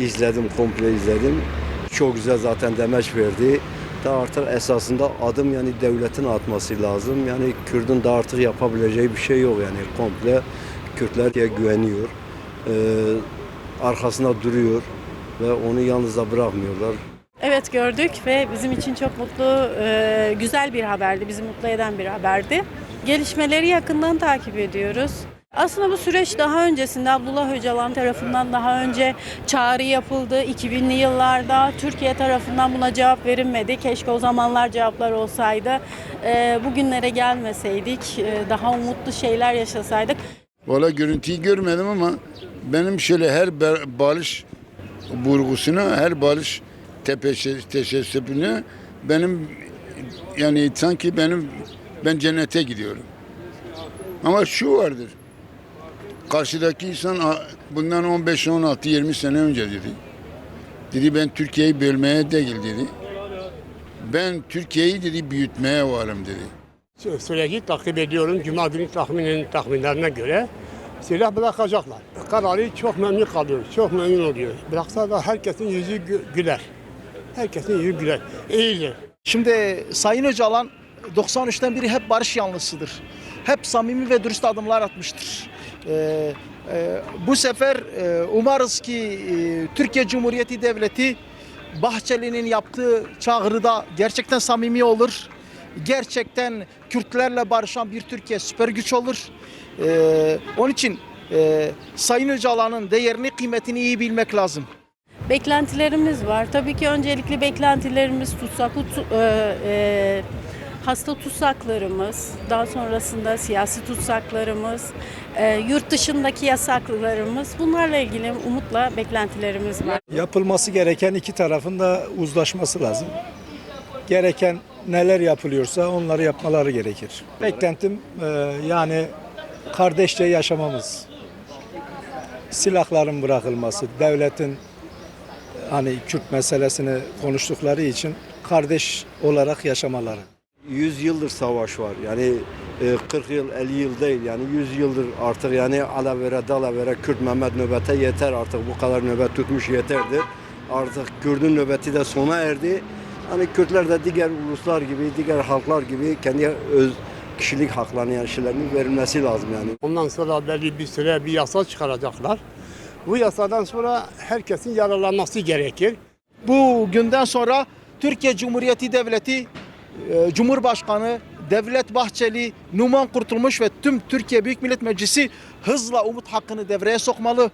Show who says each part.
Speaker 1: izledim, komple izledim. Çok güzel zaten demeç verdi. Da artık esasında adım yani devletin atması lazım. Yani Kürdün de artık yapabileceği bir şey yok yani komple Kürtler diye güveniyor. Ee, arkasında duruyor ve onu yalnızda bırakmıyorlar.
Speaker 2: Evet gördük ve bizim için çok mutlu, e, güzel bir haberdi, bizi mutlu eden bir haberdi. Gelişmeleri yakından takip ediyoruz. Aslında bu süreç daha öncesinde Abdullah Öcalan tarafından daha önce çağrı yapıldı. 2000'li yıllarda Türkiye tarafından buna cevap verilmedi. Keşke o zamanlar cevaplar olsaydı. E, bugünlere gelmeseydik, e, daha umutlu şeyler yaşasaydık.
Speaker 3: Valla görüntüyü görmedim ama benim şöyle her barış vurgusuna, her tepeşe- teşebbüsüne benim yani sanki benim ben cennete gidiyorum. Ama şu vardır. Karşıdaki insan bundan 15, 16, 20 sene önce dedi. Dedi ben Türkiye'yi bölmeye değil dedi. Ben Türkiye'yi dedi büyütmeye varım dedi.
Speaker 4: Süreci takip ediyorum. Cuma günü tahminin tahminlerine göre silah bırakacaklar. Kararı çok memnun kalıyor. Çok memnun oluyor. Bıraksa da herkesin yüzü gü- güler. Herkesin yüzü güler. İyidir.
Speaker 5: Şimdi Sayın Öcalan 93'ten beri hep barış yanlısıdır. Hep samimi ve dürüst adımlar atmıştır. Ee, e, bu sefer e, umarız ki e, Türkiye Cumhuriyeti Devleti Bahçeli'nin yaptığı çağrıda gerçekten samimi olur. Gerçekten Kürtlerle barışan bir Türkiye süper güç olur. Ee, onun için e, Sayın Öcalan'ın değerini, kıymetini iyi bilmek lazım.
Speaker 2: Beklentilerimiz var. Tabii ki öncelikli beklentilerimiz tutsak, tut- e, e, hasta tutsaklarımız, daha sonrasında siyasi tutsaklarımız, e, yurt dışındaki yasaklarımız bunlarla ilgili umutla beklentilerimiz var.
Speaker 6: Yapılması gereken iki tarafın da uzlaşması lazım. Gereken neler yapılıyorsa onları yapmaları gerekir. Beklentim e, yani kardeşçe yaşamamız. Silahların bırakılması, devletin hani Kürt meselesini konuştukları için kardeş olarak yaşamaları.
Speaker 1: 100 yıldır savaş var. Yani e, 40 yıl, 50 yıl değil. Yani 100 yıldır artık yani alavere dalavere Kürt Mehmet nöbete yeter artık. Bu kadar nöbet tutmuş yeterdir. Artık Kürt'ün nöbeti de sona erdi. Hani Kürtler de diğer uluslar gibi, diğer halklar gibi kendi öz kişilik haklarını yani şeylerinin verilmesi lazım yani.
Speaker 4: Ondan sonra belli bir süre bir yasa çıkaracaklar. Bu yasadan sonra herkesin yararlanması gerekir.
Speaker 5: Bu günden sonra Türkiye Cumhuriyeti Devleti e, Cumhurbaşkanı Devlet Bahçeli, Numan Kurtulmuş ve tüm Türkiye Büyük Millet Meclisi hızla umut hakkını devreye sokmalı.